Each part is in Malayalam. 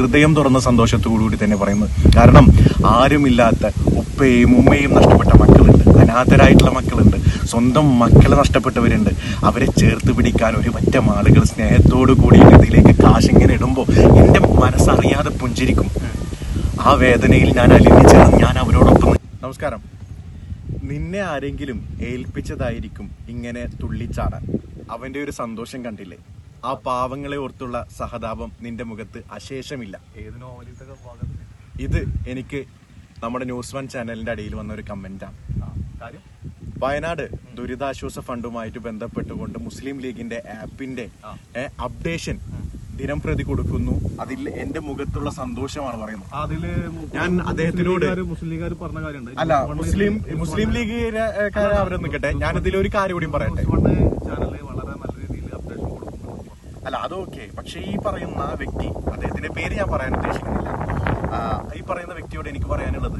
ഹൃദയം തുറന്ന സന്തോഷത്തോടുകൂടി തന്നെ പറയുന്നത് കാരണം ആരുമില്ലാത്ത ഉപ്പയും ഉമ്മയും നഷ്ടപ്പെട്ട മക്കളുണ്ട്. അനാഥരായിട്ടുള്ള മക്കളുണ്ട്. സ്വന്തം മക്കളെ നഷ്ടപ്പെട്ടവരുണ്ട്. അവരെ ചേർത്ത് പിടിക്കാൻ ഒരു പറ്റം ആളുകൾ സ്നേഹത്തോടു കൂടി ഇതിലേക്ക് കാശിങ്ങനെ ഇടുമ്പോൾ എന്റെ മനസ്സറിയാതെ പുഞ്ചിരിക്കും. ആ വേദനയിൽ ഞാൻ അലിഞ്ഞു ഞാൻ അവരോടൊപ്പം നമസ്കാരം. നിന്നെ ആരെങ്കിലും ഏൽപ്പിച്ചതായിരിക്കും ഇങ്ങനെ തുള്ളിച്ചാടാൻ. അവന്റെ ഒരു സന്തോഷം കണ്ടില്ലേ? ആ പാവങ്ങളെ ഓർത്തുള്ള സഹതാപം നിന്റെ മുഖത്ത് അശേഷമില്ല. ഇത് എനിക്ക് നമ്മുടെ ന്യൂസ് വൺ ചാനലിന്റെ അടിയിൽ വന്ന ഒരു കമന്റാണ് വയനാട് ദുരിതാശ്വാസ ഫണ്ടുമായിട്ട് ബന്ധപ്പെട്ടുകൊണ്ട് മുസ്ലിം ലീഗിന്റെ ആപ്പിന്റെ അപ്ഡേഷൻ ദിനം പ്രതി കൊടുക്കുന്നു. അതിൽ എന്റെ മുഖത്തുള്ള സന്തോഷമാണ് പറയുന്നത്. അതിൽ ഞാൻ അദ്ദേഹത്തിനോട് അല്ല മുസ്ലിം മുസ്ലിം ലീഗ് അവരെ നിൽക്കട്ടെ ഞാൻ ഇതിൽ ഒരു കാര്യം കൂടി പറയട്ടെ ചാനൽ വളരെ നല്ല രീതിയിൽ അപ്ഡേഷൻ കൊടുക്കുന്നു അല്ല അതൊക്കെ പക്ഷേ ഈ പറയുന്ന വ്യക്തി അദ്ദേഹത്തിന്റെ പേര് ഞാൻ പറയാൻ ഉദ്ദേശിക്കുന്നില്ല. ഈ പറയുന്ന വ്യക്തിയോട് എനിക്ക് പറയാനുള്ളത്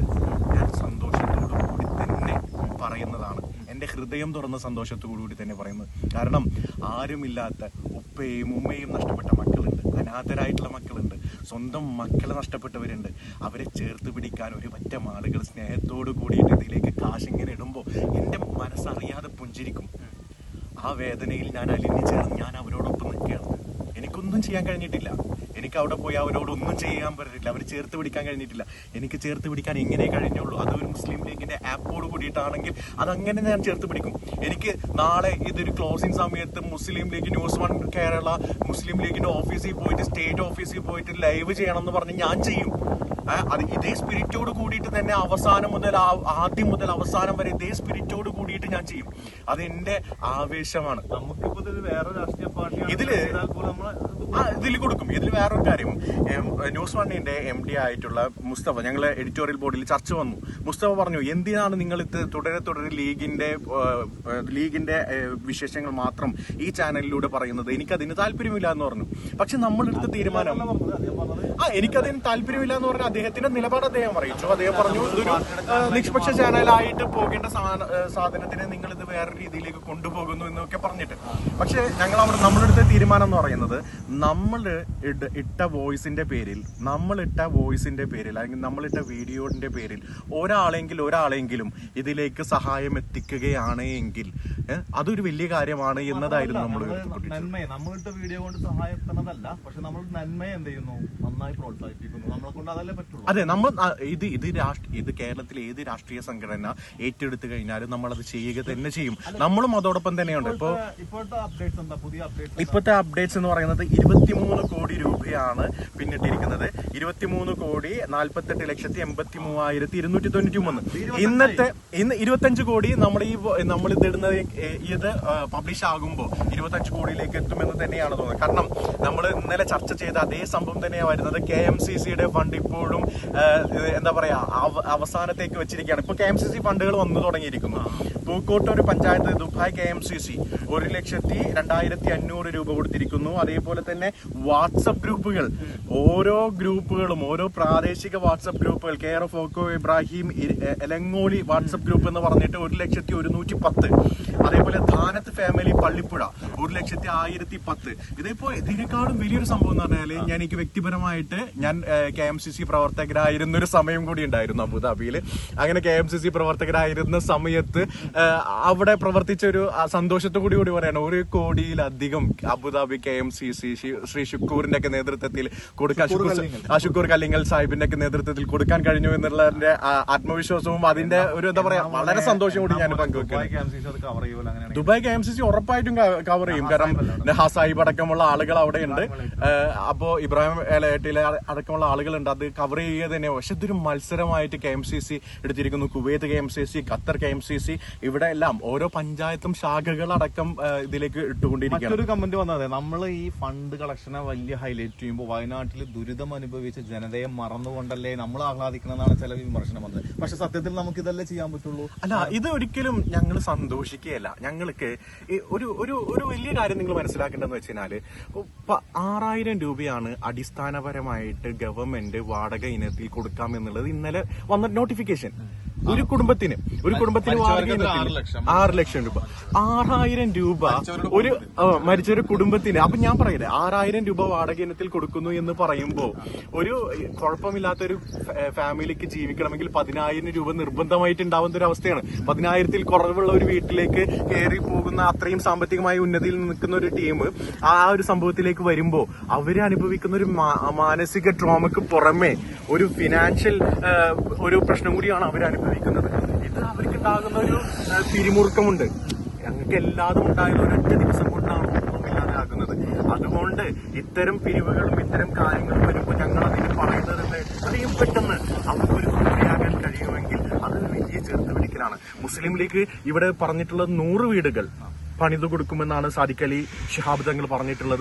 ഞാൻ സന്തോഷത്തോടു കൂടി തന്നെ പറയുന്നതാണ്. എന്റെ ഹൃദയം തുറന്ന സന്തോഷത്തോടു കൂടി തന്നെ പറയുന്നത്. കാരണം ആരുമില്ലാത്ത ഉപ്പയും ഉമ്മയും നഷ്ടപ്പെട്ട മക്കളുണ്ട്. അനാഥരായിട്ടുള്ള മക്കളുണ്ട്. സ്വന്തം മക്കളെ നഷ്ടപ്പെട്ടവരുണ്ട്. അവരെ ചേർത്ത് പിടിക്കാൻ ഒരു പറ്റം ആളുകൾ സ്നേഹത്തോടു കൂടിയിട്ട് ഇതിലേക്ക് കാശിങ്ങനെ ഇടുമ്പോൾ എന്റെ മനസ്സറിയാതെ പുഞ്ചിരിക്കും. ആ വേദനയിൽ ഞാൻ അലിഞ്ഞു ചേർന്ന് ഞാൻ അവരോടൊപ്പം നിൽക്കുകയാണ് എനിക്കൊന്നും ചെയ്യാൻ കഴിഞ്ഞിട്ടില്ല. എനിക്ക് അവിടെ പോയി അവരോട് ഒന്നും ചെയ്യാൻ പറ്റില്ല അവർ ചേർത്ത് പിടിക്കാൻ കഴിഞ്ഞിട്ടില്ല. എനിക്ക് ചേർത്ത് പിടിക്കാൻ എങ്ങനെ കഴിഞ്ഞുള്ളൂ. അതൊരു മുസ്ലിം ലീഗിന്റെ ആപ്പോട് കൂടിയിട്ടാണെങ്കിൽ അതങ്ങനെ ഞാൻ ചേർത്ത് പിടിക്കും. എനിക്ക് നാളെ ഇതൊരു ക്ലോസിംഗ് സമയത്ത് Muslim League news one Kerala Muslim ലീഗിന്റെ ഓഫീസിൽ പോയിട്ട് സ്റ്റേറ്റ് ഓഫീസിൽ പോയിട്ട് ലൈവ് ചെയ്യണം എന്ന് പറഞ്ഞ് ഞാൻ ചെയ്യും. അത് ഇതേ സ്പിരിറ്റോട് കൂടിയിട്ട് തന്നെ അവസാനം മുതൽ ആദ്യം മുതൽ അവസാനം വരെ ഇതേ സ്പിരിറ്റോട് കൂടിയിട്ട് ഞാൻ ചെയ്യും. അത് എന്റെ ആവേശമാണ്. നമുക്കിപ്പോ ഇത് വേറെ രാഷ്ട്രീയ പാർട്ടി ഇതിൽ ഇതിൽ കൊടുക്കും. ഇതിൽ വേറൊരു കാര്യം. ന്യൂസ് വണ്ണിന്റെ എം ഡി ആയിട്ടുള്ള മുസ്തഫ ഞങ്ങൾ എഡിറ്റോറിയൽ ബോർഡിൽ ചർച്ച വന്നു. മുസ്തഫ പറഞ്ഞു എന്തിനാണ് നിങ്ങൾ ഇത് തുടരെ തുടരെ ലീഗിന്റെ ലീഗിന്റെ വിശേഷങ്ങൾ മാത്രം ഈ ചാനലിലൂടെ പറയുന്നത്? എനിക്ക് എനിക്കതിന് താല്പര്യമില്ല എന്ന് പറഞ്ഞു. പക്ഷെ നമ്മളെടുത്ത തീരുമാനം ആ എനിക്കതിന് താല്പര്യമില്ല എന്ന് പറഞ്ഞാൽ അദ്ദേഹത്തിന്റെ നിലപാട് അദ്ദേഹം അറിയിച്ചു. അദ്ദേഹം പറഞ്ഞു ഇതൊരു നിഷ്പക്ഷ ചാനലായിട്ട് പോകേണ്ട സാധനത്തിനെ നിങ്ങൾ ഇത് വേറെ രീതിയിലേക്ക് കൊണ്ടുപോകുന്നു എന്നൊക്കെ പറഞ്ഞിട്ട്. പക്ഷേ ഞങ്ങൾ അവിടെ നമ്മളെടുത്ത തീരുമാനം എന്ന് പറയുന്നത് നമ്മൾ ഇട്ട വോയിസിന്റെ പേരിൽ നമ്മൾ ഇട്ട വോയിസിന്റെ പേരിൽ അല്ലെങ്കിൽ നമ്മളിട്ട വീഡിയോന്റെ പേരിൽ ഒരാളെങ്കിലും ഒരാളെങ്കിലും ഇതിലേക്ക് സഹായം എത്തിക്കുകയാണ് എങ്കിൽ അതൊരു വലിയ കാര്യമാണ് എന്നതായിരുന്നു നമ്മൾ നന്മയെ നമ്മളിട്ട വീഡിയോ കൊണ്ട് സഹായിക്കുന്നതല്ല പക്ഷെ നമ്മൾ നന്മയെ എന്ത് ചെയ്യുന്നു? നന്നായി പ്രോത്സാഹിപ്പിക്കുന്നു. നമ്മളെ കൊണ്ട് അതല്ലേ അതെ നമ്മൾ ഇത് ഇത് രാഷ്ട്രീയ ഇത് കേരളത്തിലെ ഏത് രാഷ്ട്രീയ സംഘടന ഏറ്റെടുത്തു കഴിഞ്ഞാലും നമ്മൾ അത് ചെയ്യുക തന്നെ ചെയ്യും. നമ്മളും അതോടൊപ്പം തന്നെയുണ്ട്. ഇപ്പോ ഇപ്പോഴത്തെ- അപ്ഡേറ്റ്സ് എന്ന് പറയുന്നത് ഇരുപത്തിമൂന്ന് കോടി രൂപയാണ് പിന്നിട്ടിരിക്കുന്നത്. ഇരുപത്തിമൂന്ന് കോടി നാൽപ്പത്തെട്ട് ലക്ഷത്തി എൺപത്തി മൂവായിരത്തി ഇരുന്നൂറ്റി തൊണ്ണൂറ്റി മൂന്ന് ഇന്നത്തെ ഇന്ന് ഇരുപത്തഞ്ച് കോടി നമ്മൾ ഈ നമ്മൾ ഇതിടുന്നത് ഇത് പബ്ലിഷ് ആകുമ്പോൾ ഇരുപത്തഞ്ച് കോടിയിലേക്ക് എത്തുമെന്ന് തന്നെയാണ് തോന്നുന്നത്. കാരണം ചർച്ച ചെയ്ത അതേ സംഭവം തന്നെയാണ് വരുന്നത്. കെ എം സി സിയുടെ ഫണ്ട് ഇപ്പോഴും എന്താ പറയാ അവ- അവസാനത്തേക്ക് വെച്ചിരിക്കുകയാണ്. ഇപ്പൊ കെ എം സി സി ഫണ്ടുകൾ വന്നു തുടങ്ങിയിരിക്കുന്നു. Pookkottur panchayat Dubai K M C C ഒരു ലക്ഷത്തി രണ്ടായിരത്തി അഞ്ഞൂറ് രൂപ കൊടുത്തിരിക്കുന്നു. അതേപോലെ തന്നെ വാട്സപ്പ് ഗ്രൂപ്പുകൾ. ഓരോ ഗ്രൂപ്പുകളും ഓരോ പ്രാദേശിക വാട്സപ്പ് ഗ്രൂപ്പുകൾ കെയർ ഓഫ് ഓക്കോ ഇബ്രാഹിം എലങ്ങോളി വാട്സപ്പ് ഗ്രൂപ്പ് എന്ന് പറഞ്ഞിട്ട് ഒരു ലക്ഷത്തി ഒരുന്നൂറ്റി പത്ത്. അതേപോലെ ധാനത്ത് ഫാമിലി പള്ളിപ്പുഴ ഒരു ലക്ഷത്തി ആയിരത്തി പത്ത്. ഇതിപ്പോ ഇതിനേക്കാളും വലിയൊരു സംഭവം എന്ന് പറഞ്ഞാൽ ഞാൻ എനിക്ക് വ്യക്തിപരമായിട്ട് ഞാൻ കെ എം സി സി പ്രവർത്തകരായിരുന്ന ഒരു സമയം കൂടി ഉണ്ടായിരുന്നു അബുദാബിയിൽ അങ്ങനെ കെ എം സി സി പ്രവർത്തകരായിരുന്ന സമയത്ത് അവിടെ പ്രവർത്തിച്ച ഒരു സന്തോഷത്തോടു കൂടി പറയാണ് ഒരു കോടിയിലധികം Abu Dhabi K M C C Shri ഷുക്കൂറിന്റെ ഒക്കെ നേതൃത്വത്തിൽ കൊടുക്കാൻ ഷുക്കൂർ കല്ലിങ്ങൽ. സാഹിബിന്റെ ഒക്കെ നേതൃത്വത്തിൽ കൊടുക്കാൻ കഴിഞ്ഞു എന്നുള്ളതിന്റെ ആത്മവിശ്വാസവും അതിന്റെ ഒരു എന്താ പറയാ വളരെ സന്തോഷം കൂടി ഞാൻ പങ്കുവെക്കുന്നത് Dubai K M C C ഉറപ്പായിട്ടും കവർ ചെയ്യും. കാരണം നെഹാ സാഹിബ് അടക്കമുള്ള ആളുകൾ അവിടെ ഉണ്ട് അപ്പോ ഇബ്രാഹിം ഏലയട്ടിലെ അടക്കമുള്ള ആളുകളുണ്ട്. അത് കവർ ചെയ്യുക തന്നെ. പക്ഷെ ഇതൊരു മത്സരമായിട്ട് K M C C എടുത്തിരിക്കുന്നു. Kuwait K M C C Qatar K M C C ഇവിടെ എല്ലാം ഓരോ പഞ്ചായത്തും ശാഖകളടക്കം അടക്കം ഇതിലേക്ക് ഇട്ടുകൊണ്ടിരിക്കുകയാണ്. മറ്റൊരു കമന്റ് വന്നത് നമ്മൾ ഈ ഫണ്ട് കളക്ഷനെ വലിയ ഹൈലൈറ്റ് ചെയ്യുമ്പോൾ വയനാട്ടിൽ ദുരിതം അനുഭവിച്ച ജനതയെ മറന്നുകൊണ്ടല്ലേ നമ്മൾ ആഹ്ലാദിക്കണമെന്നാണ് ചില വിമർശനം വന്നത്. പക്ഷെ സത്യത്തിൽ നമുക്ക് ഇതല്ലേ ചെയ്യാൻ പറ്റുള്ളൂ? അല്ല ഇത് ഒരിക്കലും ഞങ്ങൾ സന്തോഷിക്കുകയല്ല. ഞങ്ങൾക്ക് ഒരു ഒരു ഒരു വലിയ കാര്യം നിങ്ങൾ മനസ്സിലാക്കേണ്ടതെന്ന് വെച്ച് കഴിഞ്ഞാൽ ആറായിരം രൂപയാണ് അടിസ്ഥാനപരമായിട്ട് ഗവൺമെന്റ് വാടക ഇനത്തിൽ കൊടുക്കാം എന്നുള്ളത് ഇന്നലെ വന്ന നോട്ടിഫിക്കേഷൻ ഒരു കുടുംബത്തിന് ഒരു കുടുംബത്തിന് ആറ് ലക്ഷം. രൂപ. ആറായിരം രൂപ ഒരു മരിച്ച ഒരു കുടുംബത്തിന്. അപ്പൊ ഞാൻ പറയില്ലേ ആറായിരം രൂപ വാടക ഇനത്തിൽ കൊടുക്കുന്നു എന്ന് പറയുമ്പോ ഒരു കുഴപ്പമില്ലാത്ത ഒരു ഫാമിലിക്ക് ജീവിക്കണമെങ്കിൽ പതിനായിരം രൂപ നിർബന്ധമായിട്ട് ഉണ്ടാവുന്ന ഒരു അവസ്ഥയാണ്. പതിനായിരത്തിൽ കുറവുള്ള ഒരു വീട്ടിലേക്ക് കയറി പോകുന്ന അത്രയും സാമ്പത്തികമായ ഉന്നതിയിൽ നിൽക്കുന്ന ഒരു ടീം ആ ഒരു സംഭവത്തിലേക്ക് വരുമ്പോ അവർ അനുഭവിക്കുന്ന ഒരു മാനസിക ട്രോമക്ക് പുറമെ ഒരു ഫിനാൻഷ്യൽ ഒരു പ്രശ്നം കൂടിയാണ് അവർ അനുഭവിക്കുന്നത്. ഇത് അവർക്ക് ഉണ്ടാകുന്ന ഒരു പിരിമുറുക്കമുണ്ട്. ഞങ്ങൾക്ക് എല്ലാതും ഉണ്ടായത് ഒരൊറ്റ ദിവസം കൊണ്ടാണ് ഒന്നുമില്ലാതെ ആകുന്നത് അതുകൊണ്ട് ഇത്തരം പിരിവുകളും ഇത്തരം കാര്യങ്ങളും വരുമ്പോൾ ഞങ്ങൾ അതിന് പറയുന്നത് എത്രയും പെട്ടെന്ന് അവർക്ക് ഒരു കുട്ടിയാകാൻ കഴിയുമെങ്കിൽ അത് വലിയ ചേർത്ത് പിടിക്കലാണ് മുസ്ലിം ലീഗ് ഇവിടെ പറഞ്ഞിട്ടുള്ള നൂറ് വീടുകൾ പണിതു കൊടുക്കുമെന്നാണ് സാദിഖലി ഷിഹാബ് തങ്ങൾ പറഞ്ഞിട്ടുള്ളത്.